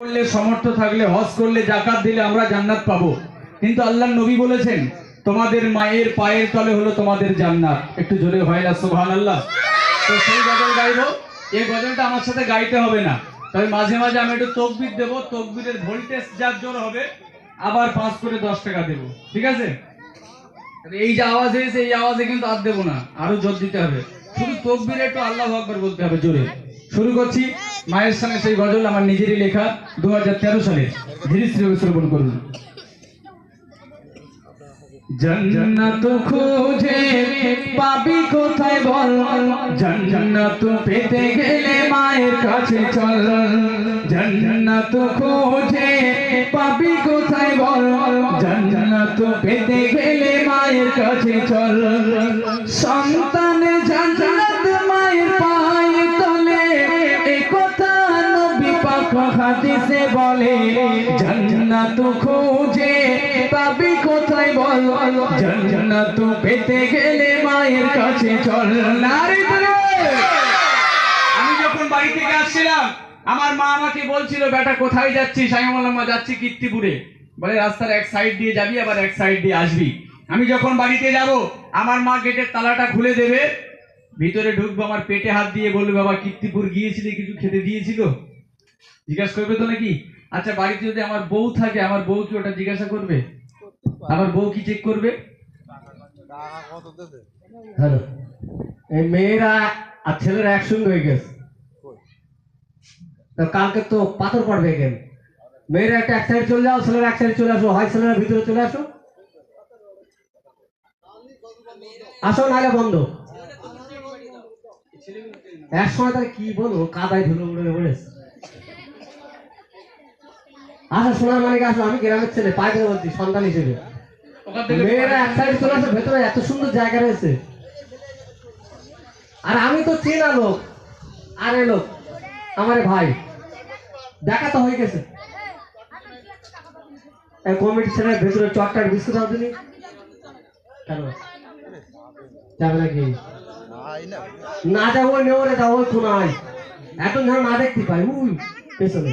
করলে, সমর্থ থাকলে, হজ করলে, জাকাত দিলে আমরা জান্নাত পাবো। কিন্তু আল্লাহ নবী বলেছেন, তোমাদের মায়ের পায়ের তলে হলো তোমাদের জান্নাত। একটু জোরে হয় না সুবহান আল্লাহ তো সেই গজল গাইবো। এই গজলটা আমার সাথে গাইতে হবে না। তবে মাঝে মাঝে আমি একটু তকবির দেবো। তকবিরের ভোল্টেজ যার জোর হবে, আবার পাঁচ করে দশ টাকা দেবো। ঠিক আছে? এই যে আওয়াজ হয়েছে, এই আওয়াজে কিন্তু আর দেবো না। আরও জোর দিতে হবে। শুধু তকবিরে একটু আল্লাহ আকবার বলতে হবে, জোরে। শুরু করছি। মায়ের সঙ্গে সেই গজল আমার নিজেরই লেখা দু হাজার তেরো সালে। ধীরে ধীরে শ্রবণ করুন পাবি কোথায় বল? জন্নত পেতে গেলে মায়ের কাছে চল। জন্নত পাবি কোথায় বল? পেতে গেলে মায়ের কাছে চল। সন্তান জন্নত হাদিসে বলে, জান্নাত খুঁজে পাবি কোথায় বল? জান্নাত পেতে গেলে মায়ের কাছে চল নারী আমি যখন বাড়ি থেকে আসছিলাম, আমার মা আমাকে বলছিল, বেটা, কোথায় যাচ্ছিস? আমি বললাম, মা, যাচ্ছি কীর্তিপুরে। বলে, রাস্তার এক সাইড দিয়ে যাবি, আবার এক সাইড দিয়ে আসবি। আমি যখন বাড়িতে যাব, আমার মা গেটের তালাটা খুলে দেবে, ভিতরে ঢুকবো, আমার পেটে হাত দিয়ে বলবে, বাবা, কীর্তিপুর গিয়েছিলে, কিছু খেতে দিয়েছিল? জিজ্ঞাসা করবে তো নাকি? আচ্ছা বাড়িতে যদি আমার বউ থাকে, আমার বউ কি ওটা জিজ্ঞাসা করবে? আমার বউ কি চেক করবে? মেয়েরা আর ছেলেরা একসঙ্গে হয়ে গেছে। কালকে তো পাথর পড়বে মেয়েরা একটা এক সাইড চলে যাও, ছেলেরা এক সাইড চলে আসো। হয় ছেলেরা ভিতরে চলে আসো। আসো, নাহলে বন্ধ। এক সময় তাহলে কি বলব? কাদায় ধুলো উড়ে পড়েছে আসো সোনার মালিক আসো আমি গ্রামের ছেলে পায়ে ধরে বলছি সন্তান হিসেবে। মেয়েরা এক সাইড চলে আসে ভেতরে এত সুন্দর জায়গা রয়েছে। আর আমি তো চেনা লোক আরে লোক আমার ভাই। দেখা তো হয়ে গেছে। কমিটি ছেলে ভেতরে চটকার বিস্কুট দাও তুমি। কেন? যাবে নাকি? না যাব নেওয়ারে যাব কোনায়। এখন ধর না দেখতে পাই উই পেছনে।